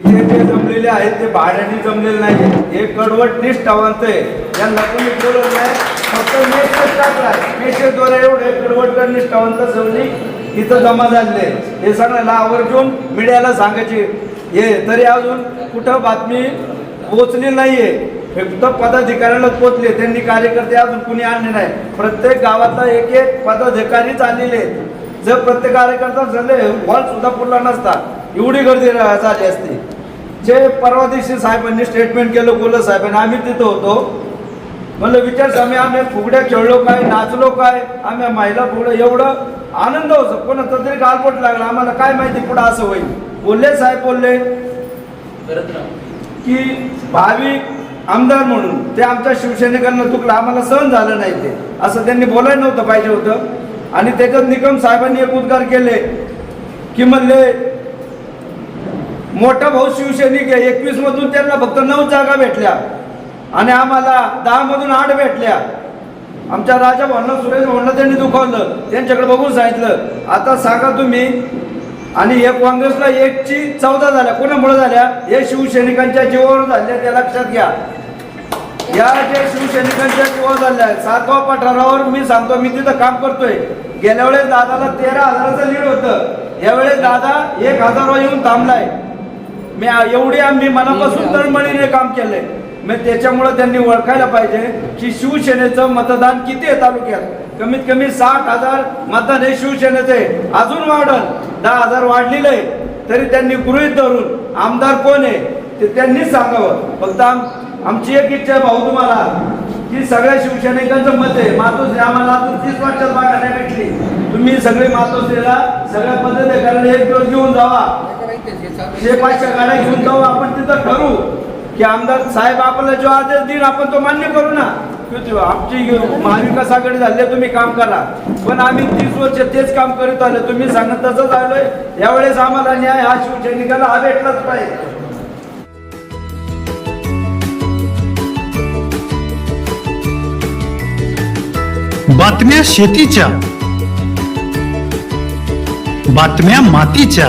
इथे जे जमलेले आहेत ते भाड्याने जमलेले नाही हे कडवट निष्ठावंत आहे. यांना कोणी बोलत नाही. फक्त मेसेज टाकलाय. मेसेजद्वारे एवढे कडवट निष्ठावंत जमली इथं जमा झालेले हे सगळ्याला आवर्जून मीडियाला सांगायची. हे तरी अजून कुठं बातमी पोचली नाहीये. फक्त पदाधिकाऱ्याला पोचले त्यांनी कार्यकर्ते अजून कुणी आणले नाही. प्रत्येक गावातला एक एक पदाधिकारीच आलेले जर प्रत्येक कार्यकर्ता झाले हॉल सुद्धा पुरला नसता. एवढी गर्दी झाली असते. जे परवा दिवशी साहेबांनी स्टेटमेंट केलं बोललं साहेबांनी आम्ही तिथं होतो. म्हणलं विचार आम्ही आम्ही फुगड्या खेळलो काय नाचलो काय आम्ही महिला फुगडं एवढं आनंद होतो. कोणाचा तरी गालपोट लागला आम्हाला काय माहिती पुढं असं होईल. बोलले साहेब बोलले की भाविक आमदार म्हणून ते आमच्या शिवसैनिकांना चुकलं आम्हाला सहन झालं नाही ते. असं त्यांनी बोलायला नव्हतं पाहिजे होतं. आणि त्याच्यात निकम साहेबांनी एक उद्गार केले की म्हणले मोठा भाऊ शिवसैनिक आहे. एकवीस मधून त्यांना फक्त नऊ जागा भेटल्या. आणि आम्हाला दहा मधून आठ भेटल्या. आमच्या राजा भावना सुरेश भावना त्यांनी दुखावलं. त्यांच्याकडे बघून सांगितलं आता सांगा तुम्ही. आणि एक काँग्रेसला एकची चौदा झाल्या. कोणामुळे झाल्या? हे शिवसैनिकांच्या जीवावर झाल्या त्या लक्षात घ्या. या ज्या शिवसैनिकांच्या जीवावर झाल्या सातवा पठारावर मी सांगतो मी तिथं काम करतोय. गेल्या वेळेस दादाला तेरा हजाराचं लीड होतं. यावेळेस दादा एक हजारावर येऊन थांबलाय. मी एवढी आम्ही मनापासून तळमळीने काम केलंय. मग त्याच्यामुळे त्यांनी ओळखायला पाहिजे की शिवसेनेचं मतदान किती आहे तालुक्यात? कमीत कमी साठ हजार मतदान हे शिवसेनेचं आहे. अजून वाढल. दहा हजार वाढलेलं आहे. तरी त्यांनी गृहित धरून आमदार कोण आहे ते त्यांनीच सांगावं. फक्त आम आमची एक इच्छा आहे भाऊ तुम्हाला की सगळ्या शिवसैनिकांचं मत आहे. मातोश्री आम्हाला अजून तीस वर्षात बघा नाही भेटली. तुम्ही सगळे मातोश्रीला सगळ्या पद्धती एक दिवस घेऊन जावा. शेपाच्या गाड्या घेऊन जाऊ आपण तिथं करू. की आमदार साहेब आपल्याला जो आदेश देईल आपण तो मान्य करू ना. आमची महाविकास आघाडी तुम्ही काम करा. पण आम्ही तीस वर्ष तेच काम करीत आलो. तुम्ही सांगत तसंच आलोय. यावेळेस आम्हाला न्याय हा शिवसैनिकाला हा भेटलाच पाहिजे. बातम्या शेतीच्या बातम्या मातीच्या.